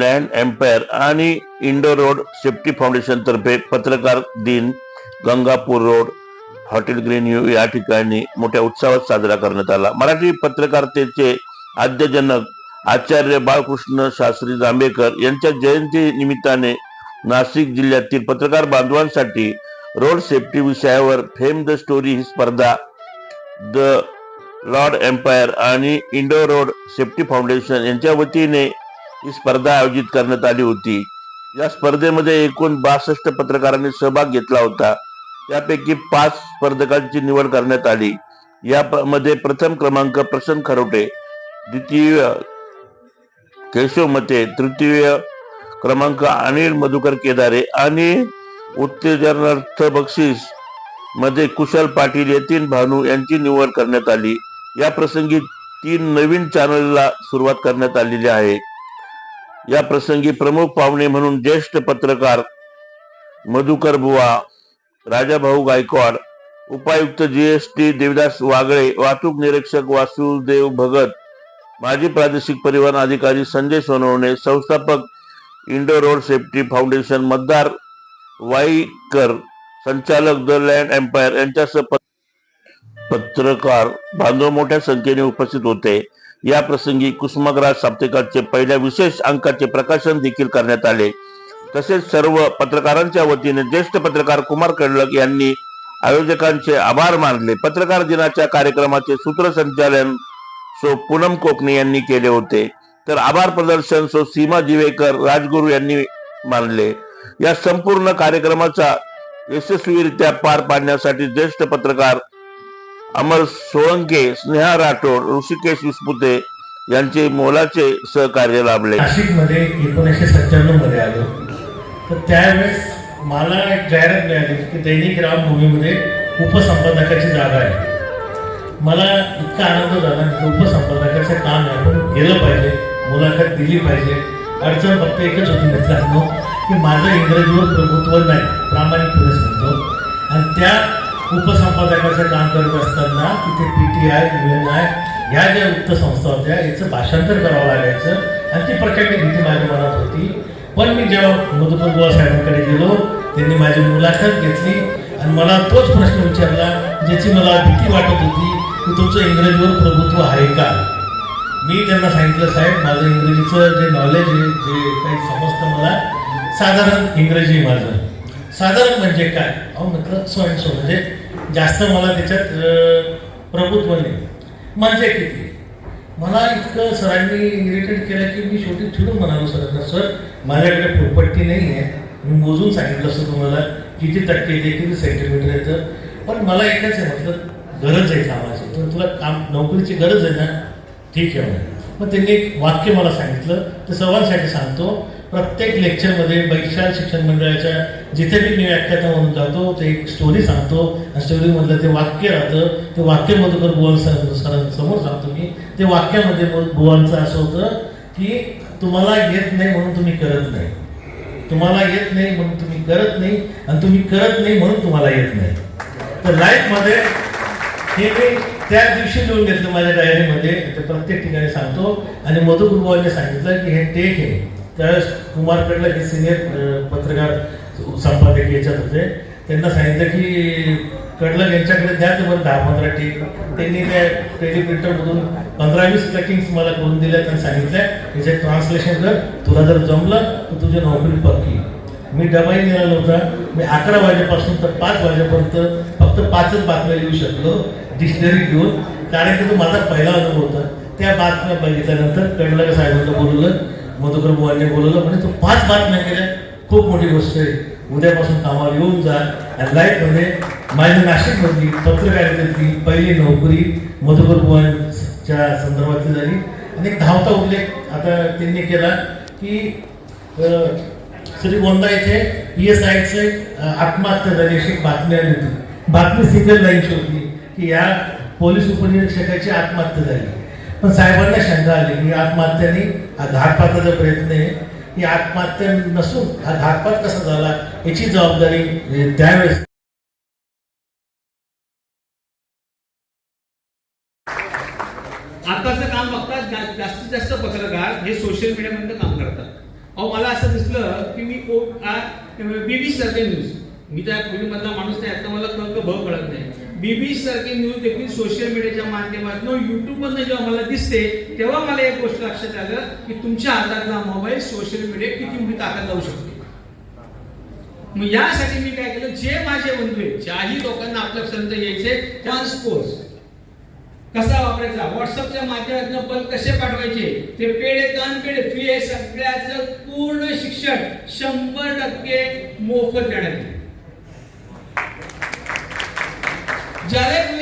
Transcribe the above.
Land empire आणि Indo road safety foundation तर्फे पत्रकार दिन Gangapur road hotel green U या ठिकाणी मोठ्या उत्साहात साजरा करण्यात आला. मराठी पत्रकारितेचे आद्यजनक आचार्य बाळकृष्ण शास्त्री जांभेकर यांच्या जयंती निमित्ताने नाशिक जिल्ह्यातील पत्रकार बांधवांसाठी रोड सेफ्टी विषयावर फेम द स्टोरी ही स्पर्धा द लॉर्ड एम्पायर आणि इंडो रोड सेफ्टी फाउंडेशन यांच्या वतीने ही स्पर्धा आयोजित करण्यात आली होती. या स्पर्धेमध्ये एकूण बासष्ट पत्रकारांनी सहभाग घेतला होता. त्यापैकी पाच स्पर्धकांची निवड करण्यात आली. यामध्ये प्रथम क्रमांक प्रसन्न खरोटे द्वितीय केशव मते तृतीय क्रमांक अनिल मधुकर केदारे आणि उत्तेजनार्थ बक्षीसमध्ये कुशल पाटील यतीन भानू यांची निवड करण्यात आली. या प्रसंगी तीन नवीन चॅनलला सुरुवात करण्यात आलेली आहे. या प्रसंगी प्रमुख पाहुणे म्हणून ज्येष्ठ पत्रकार मधुकर बुवा राजाभाऊ गायकवाड उपायुक्त जीएसटी देवदास वागळे वाहतूक निरीक्षक वासुदेव भगत माजी प्रादेशिक परिवहन अधिकारी संजय सोनवणे संस्थापक इंडो रोड सेफ्टी फाउंडेशन मतदार वाईकर संचालक द लँड एम्पायर यांच्यासह प- पत्रकार बांधव मोठ्या संख्येने उपस्थित होते. या प्रसंगी कुसुमाग्रज साप्ताहिकाचे पहिल्या विशेष अंकाचे प्रकाशन देखील करण्यात आले. तसेच सर्व पत्रकारांच्या वतीने ज्येष्ठ पत्रकार कुमार कडलक यांनी आयोजकांचे आभार मानले. पत्रकार दिनाच्या कार्यक्रमाचे सूत्रसंचालन सो पूनम कोकणे यांनी केले होते. तर आभार प्रदर्शन सो सीमा जिवेकर राजगुरू यांनी मानले. या संपूर्ण कार्यक्रमाचा यशस्वीरित्या पार पाडण्यासाठी ज्येष्ठ पत्रकार अमर सोळंके स्नेहा राठोड ऋषिकेश विस्पुते यांचे मोलाचे सहकार्य लाभले. नाशिकमध्ये एकोणीसशे सत्त्याण्णवमध्ये आलो. तर त्यावेळेस मला एक जाहिरात मिळाली की दैनिक रामभूमीमध्ये उपसंपादकाची जागा आहे. मला इतका आनंद झाला की उपसंपादकाचं काम आहे आपण गेलं पाहिजे मुलाखत दिली पाहिजे. अडचण फक्त एकच होती मित्रांनो की माझं इंग्रजीवर प्रभुत्व नाही प्रामाणिकपणे सांगतो आणि त्या उपसंपादकाचं काम करत असताना तिथे P T I U N I ह्या ज्या वृत्तसंस्था होत्या याचं भाषांतर करावं लागायचं. आणि ती प्रचंड भीती माझ्या मनात होती. पण मी जेव्हा मधुकर बुवा साहेबांकडे गेलो त्यांनी माझी मुलाखत घेतली आणि मला तोच प्रश्न विचारला ज्याची मला भीती वाटत होती की तुमचं इंग्रजीवर प्रभुत्व आहे का? मी त्यांना सांगितलं साहेब माझं इंग्रजीचं जे नॉलेज आहे जे काही समजतं मला साधारण इंग्रजी माझं. साधारण म्हणजे काय? अहो म्हटलं सो अँड सो म्हणजे जास्त मला त्याच्यात प्रभुत्व नाही. मजा किती? मला इतकं सरांनी इरिटेट केलं की मी शेवटी चिडून म्हणालो सरांना सर माझ्याकडे फुलपट्टी नाही आहे. मी मोजून सांगितलं असतं तुम्हाला किती टक्के येते किती सेंटीमीटर येतं पण मला एकच आहे म्हटलं गरज आहे कामाची. तर तुला काम नोकरीची गरज आहे ना? ठीक आहे मग त्यांनी एक वाक्य मला सांगितलं. ते सर्वांसाठी सांगतो. प्रत्येक लेक्चरमध्ये बैशाल शिक्षण मंडळाच्या जिथे मी मी व्याख्याता म्हणून जातो ते एक स्टोरी सांगतो. स्टोरीमधलं ते वाक्य राहतं. ते वाक्य मधुकर बुवान सर सरांसमोर सांगतो मी. ते वाक्यामध्ये बुवांचं असं होतं की तुम्हाला येत नाही म्हणून तुम्ही करत नाही. तुम्हाला येत नाही म्हणून तुम्ही करत नाही आणि तुम्ही करत नाही म्हणून तुम्हाला येत नाही. तर लाईफमध्ये हे मी त्या दिवशी लिहून घेतलं माझ्या डायरीमध्ये ते प्रत्येक ठिकाणी सांगतो. आणि मधुकर सांगितलं की हे टेक आहे. त्यावेळेस कुमार कडला सिनियर पत्रकार संपादक याच्यात होते. त्यांना सांगितलं की कडलं यांच्याकडे द्या तुम्हाला दहा पंधरा टेक त्यांनी त्या टेलिप्रिंटरमधून पंधरा वीस ट्रॅकिंग्स मला करून दिल्या. त्यांनी सांगितल्या याचे ट्रान्सलेशन कर. तुला जर जमलं तर तुझी नोकरी पक्की. मी डबाही निघाला होता मी अकरा वाजेपासून तर पाच वाजेपर्यंत फक्त पाचच बातम्या लिहू शकलो. डिक्शनरी घेऊन. कारण की तो माझा पहिला अनुभव होता. त्या बातम्या बघितल्यानंतर कडलं साहेबांना बोलवलं मधुकर बुवांनी बोलवलं म्हणजे तो पाच बातम्या केल्या. खूप मोठी गोष्ट आहे. उद्यापासून कामाला येऊन जा. आणि लाईफमध्ये माझ्या नाशिकमधली पत्रकारितेतली पहिली नोकरी मधुकर बुवांच्या संदर्भातली झाली. आणि एक धावता उल्लेख आता त्यांनी केला की श्री गोंदा येथे पी एस आयचे आत्महत्या झाली अशी एक बातमी आली होती. बातमी सिंगल लाईनची होती की या पोलीस उपनिरीक्षकाची आत्महत्या झाली. पण साहेबांना शंका आली की आत्महत्याने हा घातपाताचा प्रयत्न आहे. ही आत्महत्या नसून हा घातपात कसा झाला याची जबाबदारी त्यावेळेस आताचं काम बघता जा- जास्तीत जास्त पत्रकार हे सोशल मीडियामध्ये काम करतात. अहो मला असं दिसलं की मी बीबी सारखे न्यूज मी त्या मधला माणूस नाही आता मला कळक भ कळत नाही. बीबी सारखे न्यूज देखील सोशल मीडियाच्या माध्यमातून युट्यूबमधून जेव्हा मला दिसते तेव्हा मला एक गोष्ट लक्षात आलं की तुमच्या हातातला मोबाईल सोशल मीडिया किती मोठी ताकद लावू शकते. मग यासाठी मी काय केलं जे माझे बंधू आहेत ज्याही लोकांना आपल्यापर्यंत यायचे ट्रान्सपोर्ट कसा वापरायचा? व्हॉट्सअपच्या माध्यमातून पण कसे पाठवायचे? ते पेढे दान पेढे फ्री आहे सगळ्याचं पूर्ण शिक्षण शंभर टक्के मोफत देण्यात જ્યારે